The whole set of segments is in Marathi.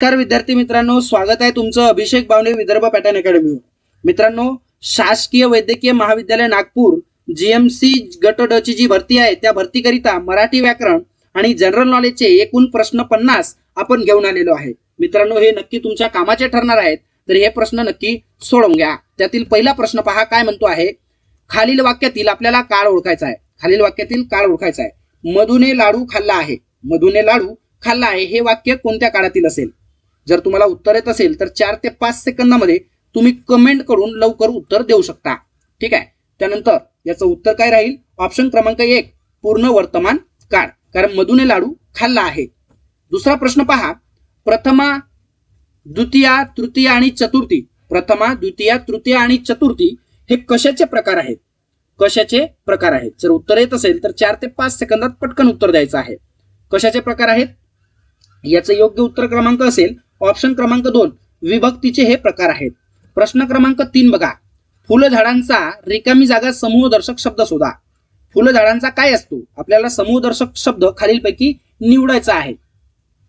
नमस्कार विद्यार्थी मित्रांनो स्वागत आहे तुमचं अभिषेक बावणे विदर्भ पॅटर्न अकॅडमी मित्रांनो शासकीय वैद्यकीय महाविद्यालय नागपूर जीएमसी गट ड ची जी भरती आहे त्या भरतीकरिता मराठी व्याकरण आणि जनरल नॉलेजचे एकूण प्रश्न पन्नास आपण घेऊन आलेलो आहे. मित्रांनो हे नक्की तुमच्या कामाचे ठरणार आहेत तर हे प्रश्न नक्की सोडवून घ्या. त्यातील पहिला प्रश्न पहा काय म्हणतो आहे? खालील वाक्यातील आपल्याला काळ ओळखायचा आहे. खालील वाक्यातील काळ ओळखायचा आहे. मधुने लाडू खाल्ला आहे. मधुने लाडू खाल्ला आहे. हे वाक्य कोणत्या काळातील असेल? जर तुम्हाला उत्तर येत असेल तर चार ते पाच सेकंदामध्ये तुम्ही कमेंट करून लवकर उत्तर देऊ शकता. ठीक आहे? त्यानंतर याचं उत्तर काय राहील? ऑप्शन क्रमांक एक पूर्ण वर्तमान काळ. कारण मधुने लाडू खाल्ला आहे. दुसरा प्रश्न पहा. प्रथमा द्वितीया तृतीया आणि चतुर्थी. प्रथमा द्वितीया तृतीया आणि चतुर्थी हे कशाचे प्रकार आहेत? कशाचे प्रकार आहेत? जर उत्तर येत असेल तर चार ते पाच सेकंदात पटकन उत्तर द्यायचं आहे. कशाचे प्रकार आहेत? याचं योग्य उत्तर क्रमांक असेल ऑप्शन क्रमांक दोन विभक्तीचे हे प्रकार आहेत. प्रश्न क्रमांक तीन बघा. फुलझाडांचा रिकामी जागा समूहदर्शक शब्द शोधा. फुलझाडांचा काय असतो? आपल्याला समूहदर्शक शब्द खालीलपैकी निवडायचा आहे.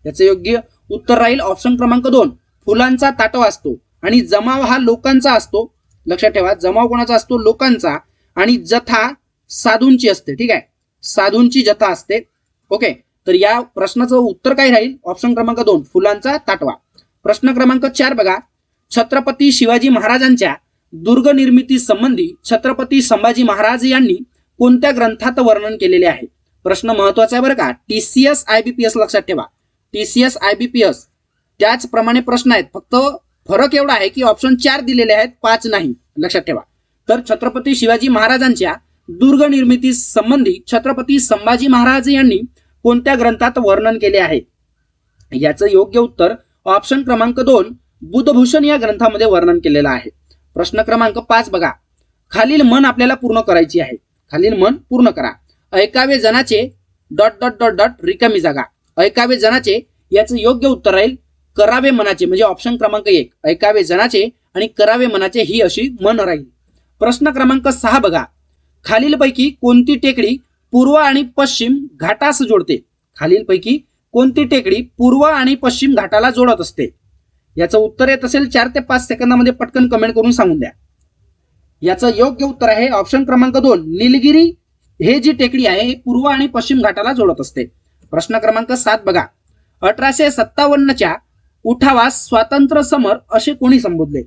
याचे योग्य उत्तर राहील ऑप्शन क्रमांक दोन फुलांचा ताटवा असतो आणि जमाव हा लोकांचा असतो. लक्षात ठेवा जमाव कोणाचा असतो? लोकांचा आणि जथा साधूंची असते ठीक आहे? साधूंची जथा असते. ओके. तर या प्रश्नाचं उत्तर काय राहील? ऑप्शन क्रमांक दोन फुलांचा ताटवा. प्रश्न क्रमांक चार बघा. छत्रपती शिवाजी महाराजांच्या दुर्ग निर्मिती संबंधी छत्रपती संभाजी महाराज यांनी कोणत्या ग्रंथात वर्णन केलेले आहे? प्रश्न महत्त्वाचा आहे बरं का. टीसीएस आयबीपीएस लक्षात ठेवा. टीसीएस आयबीपीएस त्याचप्रमाणे प्रश्न आहेत. फक्त फरक एवढा आहे की ऑप्शन चार दिलेले आहेत पाच नाही. लक्षात ठेवा. तर छत्रपती शिवाजी महाराजांच्या दुर्ग निर्मिती संबंधी छत्रपती संभाजी महाराज यांनी कोणत्या ग्रंथात वर्णन केले आहे? याचं योग्य उत्तर ऑप्शन क्रमांक दोन बुधभूषण या ग्रंथामध्ये वर्णन केलेलं आहे. प्रश्न क्रमांक पाच बघा. खालील मन आपल्याला पूर्ण करायची आहे. खालील मन पूर्ण करा. ऐकावे जनाचे डॉट डॉट डॉट डॉट रिकामी जागा. ऐकावे जनाचे याचं योग्य उत्तर राहील करावे मनाचे म्हणजे ऑप्शन क्रमांक एक. ऐकावे जनाचे आणि करावे मनाचे ही अशी मन राहील. प्रश्न क्रमांक सहा बघा. खालीलपैकी कोणती टेकडी पूर्व आणि पश्चिम घाटास जोडते. खालीलपैकी कोणती टेकडी पूर्व आणि पश्चिम घाटाला जोडत असते? याचं उत्तर येत असेल चार ते पाच सेकंदामध्ये पटकन कमेंट करून सांगून द्या. याचं योग्य उत्तर आहे ऑप्शन क्रमांक दोन निलगिरी. हे जी टेकडी आहे हे पूर्व आणि पश्चिम घाटाला जोडत असते. प्रश्न क्रमांक सात बघा. अठराशे सत्तावन्नच्या उठावास स्वातंत्र्य समर असे कोणी संबोधले?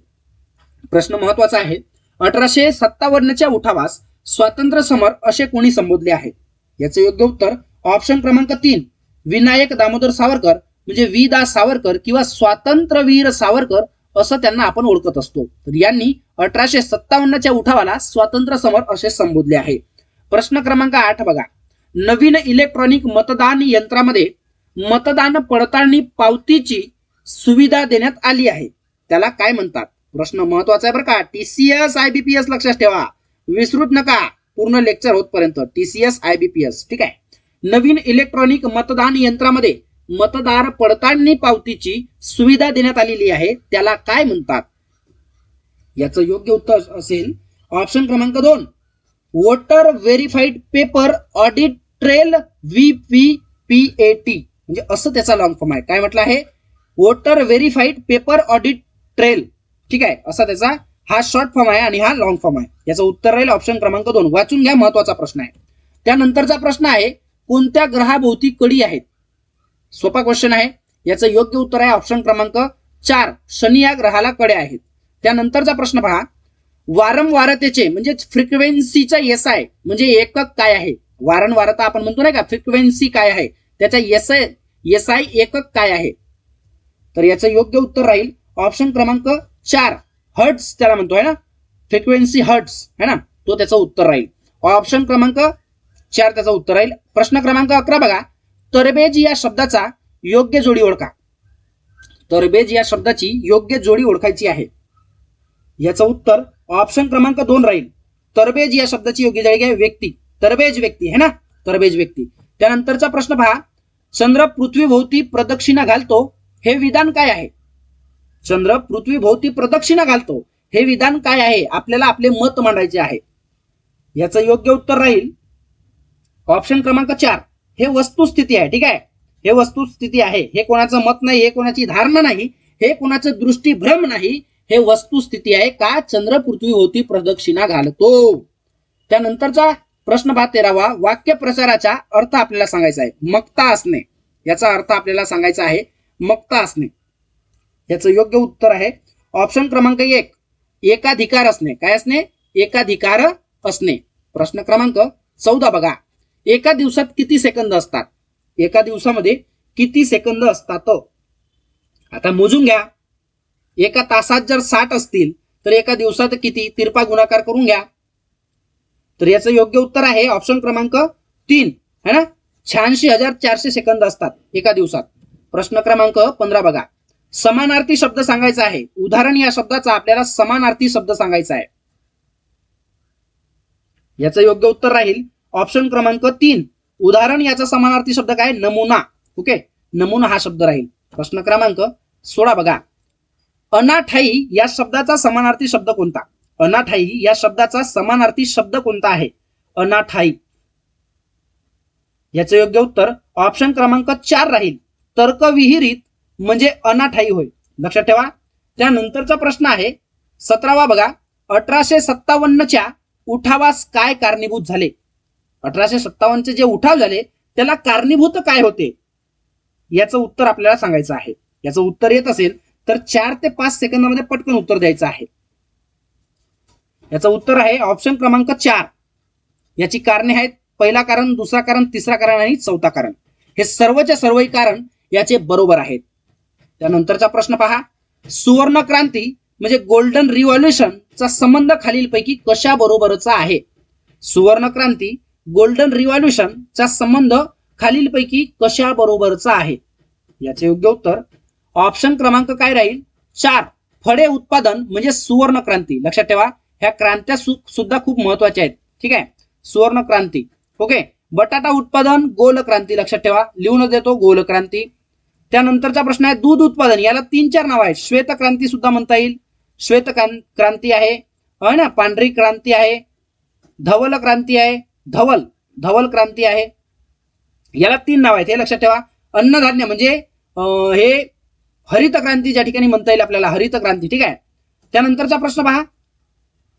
प्रश्न महत्त्वाचा आहे. अठराशे सत्तावन्नच्या उठावास स्वातंत्र्य समर असे कोणी संबोधले आहे? याचे योग्य उत्तर ऑप्शन क्रमांक तीन विनायक दामोदर सावरकर म्हणजे वि दा सावरकर किंवा स्वातंत्र्यवीर सावरकर असं त्यांना आपण ओळखत असतो. तर यांनी अठराशे सत्तावन्नच्या उठावाला स्वातंत्र्य समर असे संबोधले आहे. प्रश्न क्रमांक आठ बघा. नवीन इलेक्ट्रॉनिक मतदान यंत्रामध्ये मतदान पडताळणी पावतीची सुविधा देण्यात आली आहे. त्याला काय म्हणतात? प्रश्न महत्त्वाचा आहे बरं का. टीसीएस आयबीपीएस लक्षात ठेवा. विसरूच नका. पूर्ण लेक्चर होतपर्यंत. टीसीएस आयबीपीएस ठीक आहे? नवीन इलेक्ट्रॉनिक मतदान यंत्रामध्ये मतदार पडताळणी पावतीची सुविधा देण्यात आलेली आहे. त्याला काय म्हणतात? याचं योग्य उत्तर असेल ऑप्शन क्रमांक दोन. Voter verified paper audit trail V P P A T म्हणजे असं त्याचा लॉंग फॉर्म आहे. काय म्हटलं आहे? Voter verified paper audit trail ठीक आहे? असा त्याचा हा शॉर्ट फॉर्म आहे आणि हा लॉंग फॉर्म आहे. याचं उत्तर राहील ऑप्शन क्रमांक दोन. वाचून घ्या महत्त्वाचा प्रश्न आहे. त्यानंतरचा प्रश्न आहे कोणत्या ग्रहाभोवती कडी आहेत? सोपा क्वेश्चन आहे. याचं योग्य उत्तर आहे ऑप्शन क्रमांक चार. शनी या ग्रहाला कडे आहेत. त्यानंतरचा प्रश्न पहा. वारंवारतेचे म्हणजे फ्रिक्वेन्सीचा एस आय म्हणजे एकक काय आहे? वारंवारता आपण म्हणतो नाही का? फ्रिक्वेन्सी काय आहे? त्याचा एस आय एस आय एकक काय आहे? तर याचं योग्य उत्तर राहील ऑप्शन क्रमांक चार. हर्ट्स त्याला म्हणतोय ना? फ्रिक्वेन्सी हर्ट्स है ना? तो त्याचं उत्तर राहील. ऑप्शन क्रमांक चार त्याचं उत्तर राहील. प्रश्न क्रमांक अकरा बघा. तरबेज या शब्दाचा योग्य जोडी ओळखा. तरबेज या शब्दाची योग्य जोडी ओळखायची आहे. याचं उत्तर ऑप्शन क्रमांक दोन राहील. तरबेज या शब्दाची योग्य जोडी आहे व्यक्ती. तरबेज व्यक्ती है ना? तरबेज व्यक्ती. त्यानंतरचा प्रश्न पहा. चंद्र पृथ्वीभोवती प्रदक्षिणा घालतो. हे विधान काय आहे? चंद्र पृथ्वीभोवती प्रदक्षिणा घालतो. हे विधान काय आहे? आपल्याला आपले मत मांडायचे आहे. याचं योग्य उत्तर राहील. ऑप्शन क्रमांक चार. हे वस्तुस्थिती आहे ठीक आहे? हे वस्तुस्थिती आहे. हे कोणाचं मत नाही हे कोणाची धारणा नाही हे कोणाचं दृष्टीभ्रम नाही हे वस्तुस्थिती आहे का? चंद्र पृथ्वी होती प्रदक्षिणा घालतो. त्यानंतरचा प्रश्न तेरावा. वाक्य प्रचाराचा अर्थ आपल्याला सांगायचा आहे. मक्ता असणे. याचा अर्थ आपल्याला सांगायचा आहे मक्ता असणे. याचं योग्य उत्तर आहे. ऑप्शन क्रमांक एक. एकाधिकार असणे. काय असणे? एकाधिकार असणे. प्रश्न क्रमांक चौदा बघा. एका दिवसात किती सेकंद असतात? एका दिवसामध्ये किती सेकंद असतात? आता मोजून घ्या. एका तासात जर साठ असतील तर एका दिवसात किती? तिरपा गुणाकार करून घ्या. तर याचं योग्य उत्तर आहे ऑप्शन क्रमांक तीन. है ना? शहाऐंशी हजार चारशे सेकंद असतात एका दिवसात. प्रश्न क्रमांक पंधरा बघा. समानार्थी शब्द सांगायचा आहे. उदाहरण या शब्दाचा आपल्याला समानार्थी शब्द सांगायचा आहे. याचं योग्य उत्तर राहील. ऑप्शन क्रमांक तीन. उदाहरण याचा समानार्थी शब्द काय? नमुना. ओके नमुना हा शब्द राहील. प्रश्न क्रमांक सोळा बघा. अनाठाई या शब्दाचा समानार्थी शब्द कोणता? अनाठाई या शब्दाचा समानार्थी शब्द कोणता आहे? अनाठाई. याचं योग्य उत्तर ऑप्शन क्रमांक चार राहील. तर्कविहिरीत म्हणजे अनाठाई होय. लक्षात ठेवा. त्यानंतरचा प्रश्न आहे सतरावा बघा. अठराशे सत्तावन्नच्या उठावास काय कारणीभूत झाले? अठराशे सत्तावन्नचे जे उठाव झाले त्याला कारणीभूत काय होते? याचं उत्तर आपल्याला सांगायचं आहे. याचं उत्तर येत असेल तर चार ते पाच सेकंदामध्ये पटकन उत्तर द्यायचं आहे. याचं उत्तर आहे ऑप्शन क्रमांक चार. याची कारणे आहेत पहिला कारण दुसरा कारण तिसरा कारण आणि चौथा कारण. हे सर्वच्या सर्वही कारण याचे बरोबर आहेत. त्यानंतरचा प्रश्न पहा. सुवर्ण क्रांती म्हणजे गोल्डन रिव्हॉल्युशनचा संबंध खालीलपैकी कशा बरोबरचा आहे? सुवर्ण क्रांती गोल्डन रिव्हॉल्युशनचा संबंध खालीलपैकी कशा बरोबरचा आहे? याचे योग्य उत्तर ऑप्शन क्रमांक काय राहील? चार. फळे उत्पादन म्हणजे सुवर्ण क्रांती लक्षात ठेवा ह्या क्रांत्या सु- सुद्धा खूप महत्त्वाच्या आहेत. ठीक आहे? सुवर्ण क्रांती ओके? बटाटा उत्पादन गोल क्रांती लक्षात ठेवा लिहून देतो गोल क्रांती त्यानंतरचा प्रश्न आहे दूध उत्पादन. याला तीन चार नाव आहेत. श्वेत क्रांती सुद्धा म्हणता येईल. श्वेत क्रांती आहे. है ना? पांढरी क्रांती आहे. धवल क्रांती आहे. धवल. धवल क्रांती आहे. याला तीन नाव आहेत. हे लक्षात ठेवा. अन्नधान्य म्हणजे हे हरित क्रांती ज्या ठिकाणी म्हणता येईल आपल्याला. हरित क्रांती. ठीक आहे? त्यानंतरचा प्रश्न पहा.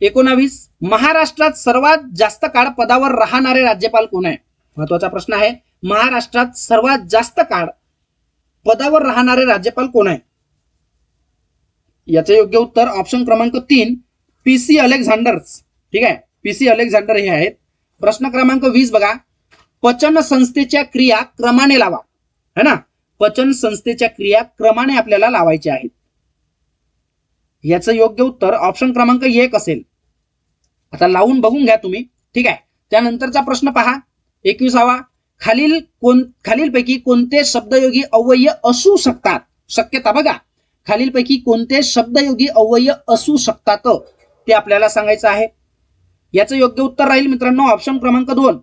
एकोणावीस. महाराष्ट्रात सर्वात जास्त काळ पदावर राहणारे राज्यपाल कोण आहे? महत्त्वाचा प्रश्न आहे. महाराष्ट्रात सर्वात जास्त काळ पदावर राहणारे राज्यपाल कोण आहे? याचे योग्य उत्तर ऑप्शन क्रमांक तीन पी सी अलेक्झांडर्स. ठीक आहे? पी सी अलेक्झांडर हे आहेत. प्रश्न क्रमांक वीस बघा. पचन संस्थेच्या क्रिया क्रमाने लावा. है ना? पचन संस्थेच्या क्रिया क्रमाने आपल्याला लावायच्या आहेत. याचं योग्य उत्तर ऑप्शन क्रमांक एक असेल. आता लावून बघून घ्या तुम्ही. ठीक आहे? त्यानंतरचा प्रश्न पहा. एकविसावा. खालील कोण खालीलपैकी कोणते शब्दयोगी अव्यय असू शकतात? शक्यता बघा. खालीलपैकी कोणते शब्दयोगी अव्यय असू शकतात? ते आपल्याला सांगायचं आहे. याचं योग्य उत्तर राहील मित्रांनो ऑप्शन क्रमांक दोन.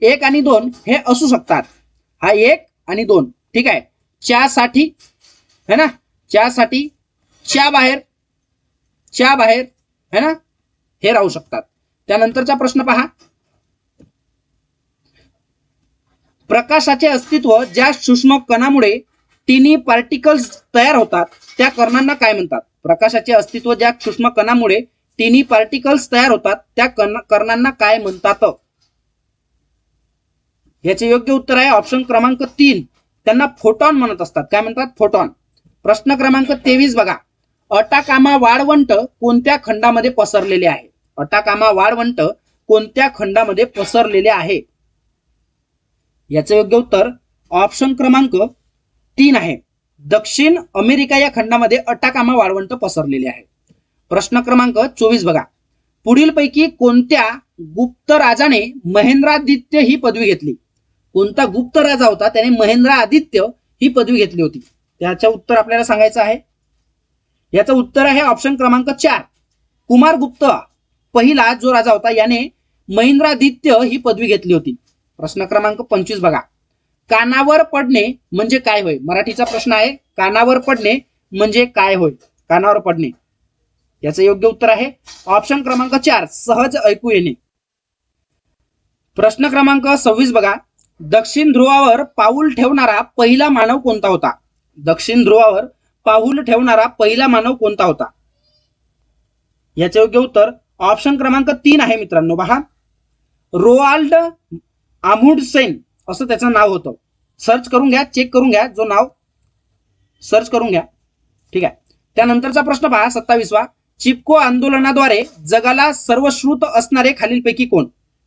एक आणि दोन हे असू शकतात. हा एक आणि दोन. ठीक आहे? च्यासाठी है ना? च्यासाठी च्या बाहेर च्या बाहेर है ना? हे राहू शकतात. त्यानंतरचा प्रश्न पहा. प्रकाशाचे अस्तित्व ज्या सूक्ष्म कणामुळे टिनी पार्टिकल्स तयार होतात त्या कणांना काय म्हणतात? प्रकाशाचे अस्तित्व ज्या सूक्ष्म कणामुळे टिनी पार्टिकल्स तयार होतात त्या कर्णांना काय म्हणतात? याचे योग्य उत्तर आहे ऑप्शन क्रमांक तीन. त्यांना फोटॉन म्हणत असतात. काय म्हणतात? फोटॉन प्रश्न क्रमांक तेवीस बघा. अटाकामा वाळवंट कोणत्या खंडामध्ये पसरलेले आहे? अटाकामा वाळवंट कोणत्या खंडामध्ये पसरलेले आहे? याचं योग्य उत्तर ऑप्शन क्रमांक तीन आहे. दक्षिण अमेरिका या खंडामध्ये अटाकामा वाळवंट पसरलेले आहे. प्रश्न क्रमांक चोवीस बघा. पुढीलपैकी कोणत्या गुप्त राजाने महेंद्रादित्य ही पदवी घेतली? कोणता गुप्त राजा होता? त्याने महेंद्रा आदित्य ही पदवी घेतली होती. त्याचं उत्तर आपल्याला सांगायचं आहे. याचं उत्तर आहे ऑप्शन क्रमांक चार. कुमार गुप्त पहिला जो राजा होता याने महेंद्रादित्य ही पदवी घेतली होती. प्रश्न क्रमांक पंचवीस बघा. कानावर पडणे म्हणजे काय होय? मराठीचा प्रश्न आहे कानावर पडणे म्हणजे काय होय? कानावर पडणे. याचं योग्य उत्तर आहे ऑप्शन क्रमांक चार सहज ऐकू येणे. प्रश्न क्रमांक सव्वीस बघा. दक्षिण ध्रुवावर पाऊल ठेवणारा पहिला मानव कोणता होता? दक्षिण ध्रुवावर पाऊल ठेवणारा पहिला मानव कोणता होता? याचे योग्य उत्तर ऑप्शन क्रमांक तीन आहे मित्रांनो पहा रोआल्ड आमुडसेन असं त्याचं नाव होतं. सर्च करून घ्या चेक करून घ्या जो नाव सर्च करून घ्या. ठीक आहे. त्यानंतरचा प्रश्न पहा सत्तावीसवा. चिपको आंदोलनाद्वारे जगाला सर्वश्रुत असणारे खालीलपैकी कोण?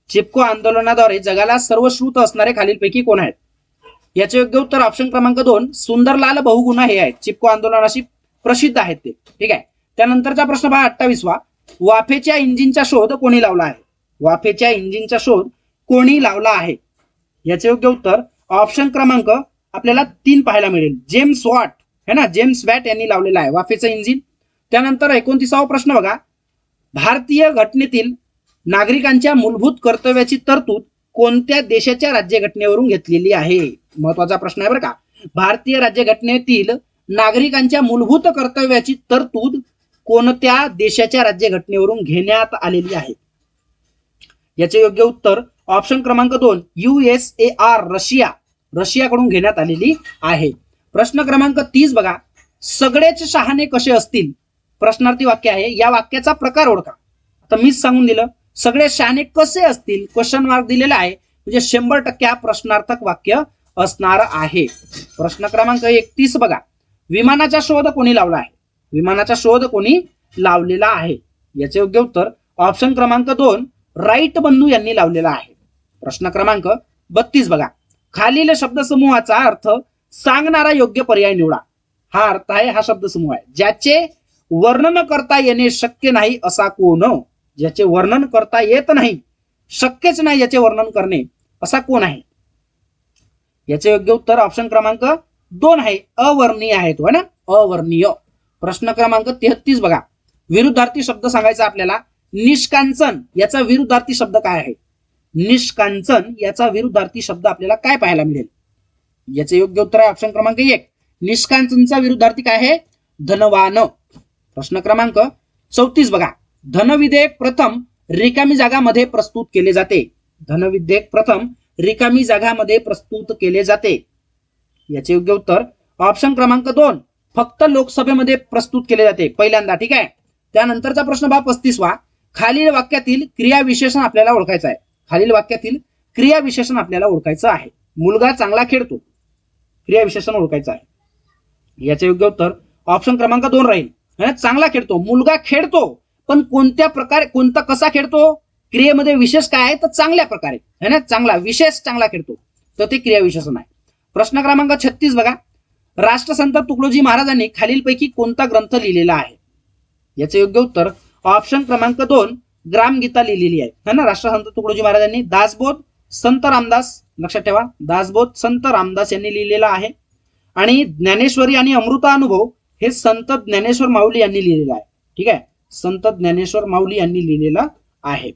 चिपको आंदोलनाद्वारे जगाला सर्वश्रुत असणारे खालीलपैकी कोण आहेत? याचे योग्य उत्तर ऑप्शन क्रमांक दोन सुंदरलाल बहुगुणा हे आहेत. चिपको आंदोलनाशी प्रसिद्ध आहेत ते. ठीक आहे. त्यानंतरचा प्रश्न पहा अठ्ठावीसवा. वाफेच्या इंजिनचा शोध कोणी लावला आहे? वाफेच्या इंजिनचा शोध कोणी लावला आहे? याचे योग्य उत्तर ऑप्शन क्रमांक आपल्याला तीन पाहायला मिळेल. जेम्स वॉट है ना? जेम्स वॅट यांनी लावलेला आहे. वाफेचं इंजिन त्यानंतर एकोणतीसावा प्रश्न बघा. भारतीय घटनेतील नागरिकांच्या मूलभूत कर्तव्याची तरतूद कोणत्या देशाच्या राज्यघटनेवरून घेतलेली आहे? महत्त्वाचा प्रश्न आहे बरं का. भारतीय राज्यघटनेतील नागरिकांच्या मूलभूत कर्तव्याची तरतूद कोणत्या देशाच्या राज्यघटनेवरून घेण्यात आलेली आहे? याचे योग्य उत्तर ऑप्शन क्रमांक दोन युएसए आर रशिया. रशियाकडून घेण्यात आलेली आहे. प्रश्न क्रमांक तीस बघा. सगळेच शहाणे कसे असतील? प्रश्नार्थी वाक्य आहे. या वाक्याचा प्रकार ओळखा. आता मीच सांगून दिलं. सगळे शहाणे कसे असतील? क्वेश्चन मार्क दिलेला आहे. म्हणजे शंभर टक्के हा प्रश्नार्थक वाक्य असणार आहे. प्रश्न क्रमांक एकतीस बघा. विमानाचा शोध कोणी लावला आहे? विमानाचा शोध कोणी लावलेला आहे? याचे योग्य उत्तर ऑप्शन क्रमांक दोन राईट बंधू यांनी लावलेला आहे. प्रश्न क्रमांक बत्तीस बघा. खालील शब्दसमूहाचा अर्थ सांगणारा योग्य पर्याय निवडा. हा अर्थ आहे हा शब्दसमूह आहे. ज्याचे वर्णन करता येणे शक्य नाही असा कोण? ज्याचे वर्णन करता येत नाही शक्यच नाही याचे वर्णन करणे असा कोण आहे? याचे योग्य उत्तर ऑप्शन क्रमांक दोन आहे. अवर्णीय आहे तो है ना? अवर्णीय. प्रश्न क्रमांक तेहतीस बघा. विरुद्धार्थी शब्द सांगायचा आपल्याला. निष्कांचन याचा विरुद्धार्थी शब्द काय आहे? निष्कांचन याचा विरुद्धार्थी शब्द आपल्याला काय पाहायला मिळेल? याचे योग्य उत्तर आहे ऑप्शन क्रमांक एक. निष्कांचनचा विरुद्धार्थी काय आहे? धनवान. प्रश्न क्रमांक चौतीस बघा. धनविधेयक प्रथम रिकामी जागामध्ये प्रस्तुत केले जाते. धनविधेयक प्रथम रिकामी जागामध्ये प्रस्तुत केले जाते. याचे योग्य उत्तर ऑप्शन क्रमांक दोन. फक्त लोकसभेमध्ये प्रस्तुत केले जाते. पहिल्यांदा ठीक आहे? त्यानंतरचा प्रश्न बा पस्तीसवा. खालील वाक्यातील क्रियाविशेषण आपल्याला ओळखायचा आहे. खालील वाक्यातील क्रियाविशेषण आपल्याला ओळखायचं आहे. मुलगा चांगला खेळतो. क्रियाविशेषण ओळखायचं आहे. याचे योग्य उत्तर ऑप्शन क्रमांक दोन राहील. चांगला खेळतो. मुलगा खेळतो. पण कोणत्या प्रकारे कोणता कसा खेळतो? क्रियेमध्ये विशेष काय आहे? तर चांगल्या प्रकारे. है ना? चांगला विशेष चांगला खेळतो. तर ते क्रियाविशेषण आहे. प्रश्न क्रमांक छत्तीस बघा. राष्ट्रसंत तुकडोजी महाराजांनी खालीलपैकी कोणता ग्रंथ लिहिलेला आहे? याचे योग्य उत्तर ऑप्शन क्रमांक दोन ग्रामगीता लिहिलेली आहे. है ना? राष्ट्रसंत तुकडोजी महाराजांनी दासबोध संत रामदास लक्षात ठेवा दासबोध संत रामदास यांनी लिहिलेला आहे. आणि ज्ञानेश्वरी आणि अमृता अनुभव हे संत ज्ञानेश्वर माऊली यांनी लिहिलेलं आहे. ठीक आहे? संत ज्ञानेश्वर माऊली यांनी लिहिलेला आहे.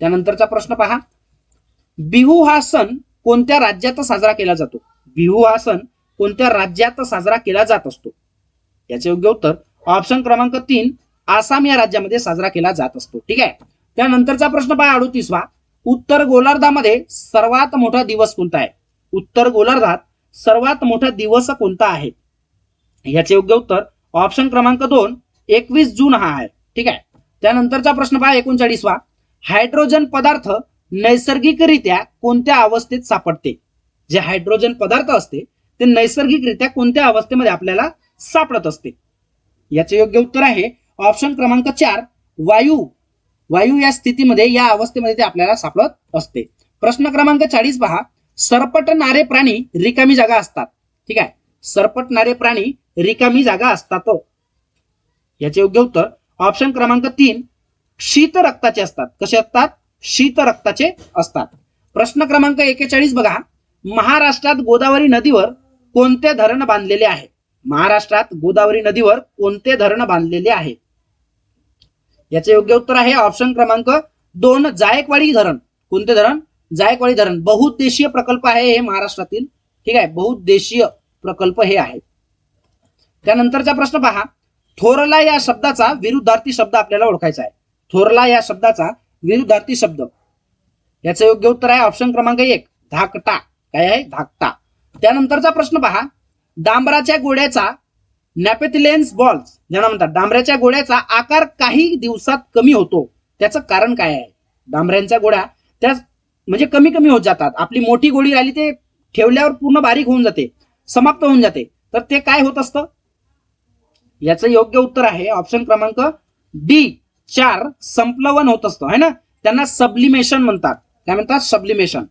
त्यानंतरचा प्रश्न पहा. बिहू हा सण कोणत्या राज्यात साजरा केला जातो? बिहू हा सण कोणत्या राज्यात साजरा केला जात असतो? याचे योग्य उत्तर ऑप्शन क्रमांक तीन आसाम या राज्यामध्ये साजरा केला जात असतो. ठीक आहे? त्यानंतरचा प्रश्न पहा अडोतीसवा. उत्तर गोलार्धामध्ये सर्वात मोठा दिवस कोणता आहे? उत्तर गोलार्धात सर्वात मोठा दिवस कोणता आहे? याचे योग्य उत्तर ऑप्शन क्रमांक दोन एकवीस जून हा आहे. ठीक आहे? त्यानंतरचा प्रश्न पहा एकोणचाळीसवा. हायड्रोजन पदार्थ नैसर्गिकरित्या कोणत्या अवस्थेत सापडते? जे हायड्रोजन पदार्थ असते ते नैसर्गिकरित्या कोणत्या अवस्थेमध्ये आपल्याला सापडत असते? याचे योग्य उत्तर आहे ऑप्शन क्रमांक चार वायू. वायू या स्थितीमध्ये या अवस्थेमध्ये ते आपल्याला सापडत असते. प्रश्न क्रमांक चाळीस पहा. सरपटणारे प्राणी रिकामी जागा असतात. ठीक आहे? सरपटणारे प्राणी रिकामी जागा असतात. याचे योग्य उत्तर ऑप्शन क्रमांक तीन शीत रक्ताचे असतात. कसे असतात? शीत रक्ताचे असतात. प्रश्न क्रमांक एकेचाळीस बघा. महाराष्ट्रात गोदावरी नदीवर कोणते धरण बांधलेले आहे? महाराष्ट्रात गोदावरी नदीवर कोणते धरण बांधलेले आहे? याचे योग्य उत्तर आहे ऑप्शन क्रमांक दोन जायकवाडी धरण. कोणते धरण? जायकवाडी धरण. बहुउद्देशीय प्रकल्प आहे हे महाराष्ट्रातील. ठीक आहे? बहुउद्देशीय प्रकल्प हे आहे. त्यानंतरचा प्रश्न पहा. थोरला या शब्दाचा विरुद्धार्थी शब्द आपल्याला ओळखायचा आहे. थोरला या शब्दाचा विरुद्धार्थी शब्द. याचं योग्य उत्तर आहे ऑप्शन क्रमांक एक धाकटा. काय आहे? धाकटा. त्यानंतरचा प्रश्न पहा. डांबराच्या गोड्याचा नॅपेथिलेन्स बॉल्स ज्यांना म्हणतात डांबऱ्याच्या गोळ्याचा आकार काही दिवसात कमी होतो. त्याचं कारण काय आहे? डांबऱ्यांच्या गोळ्या त्या म्हणजे कमी कमी होत जातात. आपली मोठी गोळी राहिली ते ठेवल्यावर पूर्ण बारीक होऊन जाते समाप्त होऊन जाते. तर ते काय होत असतं? याचं योग्य उत्तर आहे ऑप्शन क्रमांक डी चार संप्लवन होत असतं. है ना? त्यांना सबलिमेशन म्हणतात. काय म्हणतात? सबलिमेशन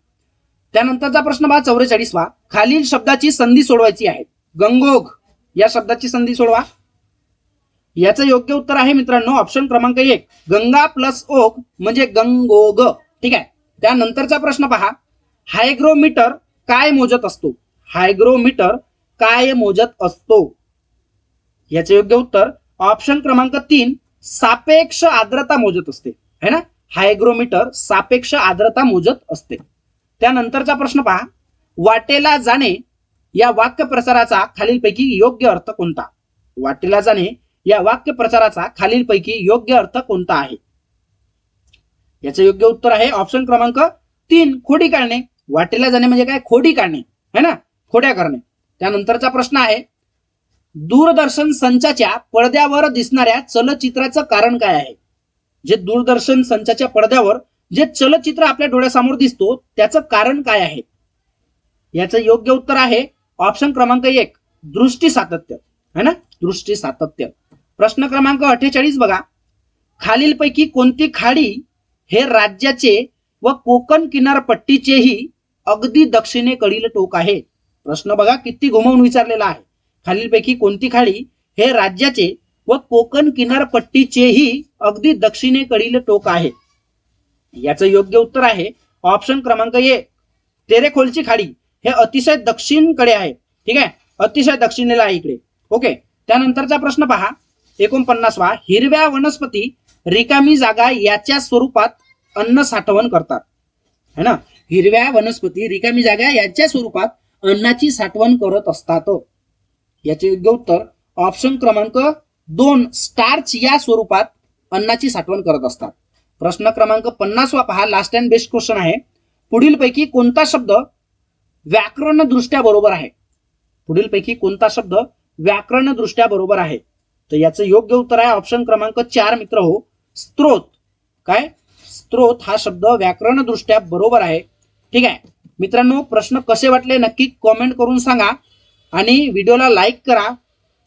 त्यानंतरचा प्रश्न बघा चौवेचाळीसवा. खालील शब्दाची संधी सोडवायची आहे. गंगोग. या शब्दाची संधी सोडवा. याचं योग्य उत्तर आहे मित्रांनो ऑप्शन क्रमांक एक गंगा प्लस ओग म्हणजे गंगोग. ठीक आहे? त्यानंतरचा प्रश्न पहा. हायग्रोमीटर काय मोजत असतो? हायग्रोमीटर काय मोजत असतो? याचे योग्य उत्तर ऑप्शन क्रमांक तीन सापेक्ष आर्द्रता मोजत असते. है ना? हायग्रोमीटर सापेक्ष आर्द्रता मोजत असते. त्यानंतरचा प्रश्न पहा. वाटेला जाणे या वाक्यप्रचाराचा खालीलपैकी योग्य अर्थ कोणता? वाटेला जाणे या वाक्यप्रचाराचा खालीलपैकी योग्य अर्थ कोणता आहे? याचे योग्य उत्तर आहे ऑप्शन क्रमांक तीन खोडी काढणे. वाटेला जाणे म्हणजे काय? खोडी काढणे. है ना? खोड्या करणे. त्यानंतरचा प्रश्न आहे दूरदर्शन संचाच्या पडद्यावर दिसणाऱ्या चलचित्राचं कारण काय आहे? जे दूरदर्शन संचाच्या पडद्यावर जे चलचित्र आपल्या डोळ्यासमोर दिसतो त्याचं कारण काय आहे? याचं योग्य उत्तर आहे ऑप्शन क्रमांक एक दृष्टी सातत्य. है ना? दृष्टी सातत्य. प्रश्न क्रमांक अठ्ठेचाळीस बघा. खालीलपैकी कोणती खाडी हे राज्याचे व कोकण किनारपट्टीचेही अगदी दक्षिणेकडील टोक आहे? प्रश्न बघा किती घुमवून विचारलेला आहे. खालीलपैकी कोणती खाडी हे राज्याचे व कोकण किनारपट्टीचेही अगदी दक्षिणेकडील टोक आहे? याचं योग्य उत्तर आहे ऑप्शन क्रमांक ए तेरेखोलची खाडी. हे अतिशय दक्षिणकडे आहे. ठीक आहे? अतिशय दक्षिणेला आहे इकडे. ओके? त्यानंतरचा प्रश्न पहा. एकोणपन्नासवा हिरव्या वनस्पती रिकामी जागा याच्या स्वरूपात अन्न साठवण करतात. है ना? हिरव्या वनस्पती रिकामी जागा याच्या स्वरूपात अन्नाची साठवण करत असतात. याचे योग्य उत्तर ऑप्शन क्रमांक दोन स्टार्च या स्वरूपात अन्नाची साठवण करत असतात. प्रश्न क्रमांक पन्नासवा पहा. लास्ट अँड बेस्ट क्वेश्चन आहे. पुढीलपैकी कोणता शब्द व्याकरण दृष्ट्या बरोबर आहे. पुढीलपैकी कोणता शब्द व्याकरण दृष्ट्या बरोबर आहे? तर याचं योग्य उत्तर आहे ऑप्शन क्रमांक चार मित्र हो. स्त्रोत. काय? स्त्रोत हा शब्द व्याकरण दृष्ट्या बरोबर आहे. ठीक आहे. मित्रांनो प्रश्न कसे वाटले नक्की कॉमेंट करून सांगा आणि व्हिडिओला लाईक करा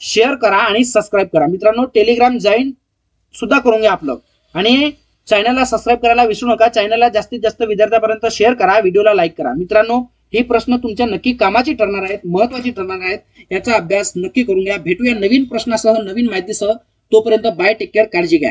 शेअर करा आणि सबस्क्राईब करा. मित्रांनो टेलिग्राम जॉईन सुद्धा करून घ्या आपलं. आणि चॅनलला सबस्क्राईब करायला विसरू नका. चॅनलला जास्तीत जास्त विद्यार्थ्यापर्यंत शेअर करा व्हिडिओला लाईक करा. मित्रांनो हे प्रश्न तुमच्या नक्की कामाचे ठरणार आहेत महत्वाची ठरणार आहेत याचा अभ्यास नक्की करून घ्या. भेटूया नवीन प्रश्नासह नवीन माहितीसह. तोपर्यंत बाय टेक केअर काळजी घ्या.